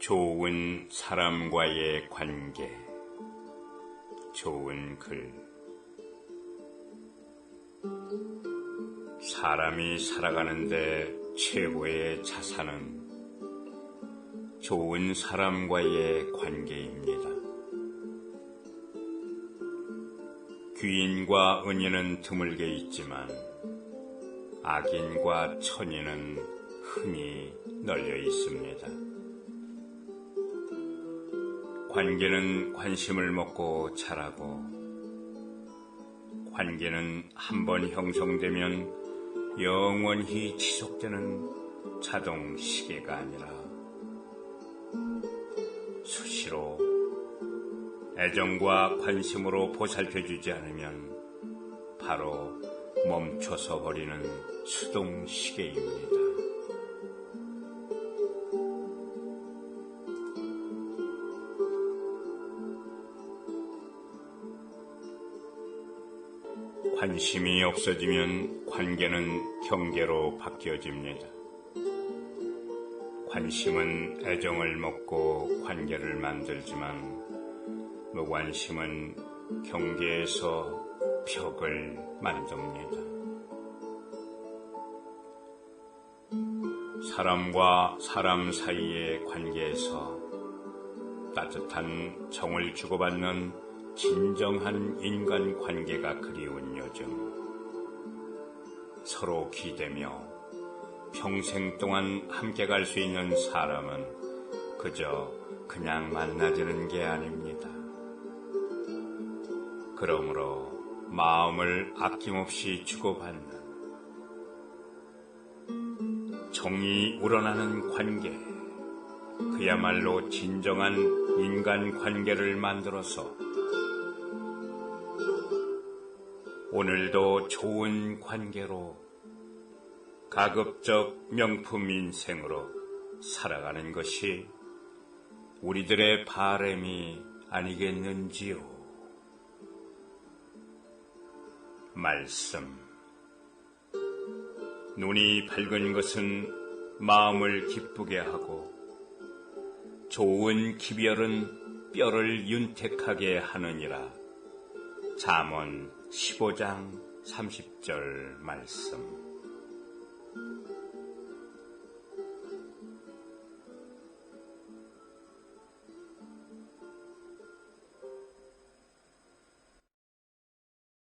좋은 사람과의 관계. 좋은 글. 사람이 살아가는데 최고의 자산은 좋은 사람과의 관계입니다. 귀인과 은인은 드물게 있지만 악인과 천인은 흔히 널려 있습니다. 관계는 관심을 먹고 자라고 관계는 한 번 형성되면 영원히 지속되는 자동 시계가 아니라 수시로 애정과 관심으로 보살펴주지 않으면 바로 멈춰서 버리는 수동 시계입니다. 관심이 없어지면 관계는 경계로 바뀌어집니다. 관심은 애정을 먹고 관계를 만들지만 무관심은 경계에서 벽을 만듭니다. 사람과 사람 사이의 관계에서 따뜻한 정을 주고받는 진정한 인간 관계가 그리운 요즘 서로 기대며 평생 동안 함께 갈 수 있는 사람은 그저 그냥 만나지는 게 아닙니다. 그러므로 마음을 아낌없이 주고받는 정이 우러나는 관계, 그야말로 진정한 인간 관계를 만들어서 오늘도 좋은 관계로 가급적 명품 인생으로 살아가는 것이 우리들의 바램이 아니겠는지요. 말씀. 눈이 밝은 것은 마음을 기쁘게 하고 좋은 기별은 뼈를 윤택하게 하느니라. 잠언 15장 30절 말씀.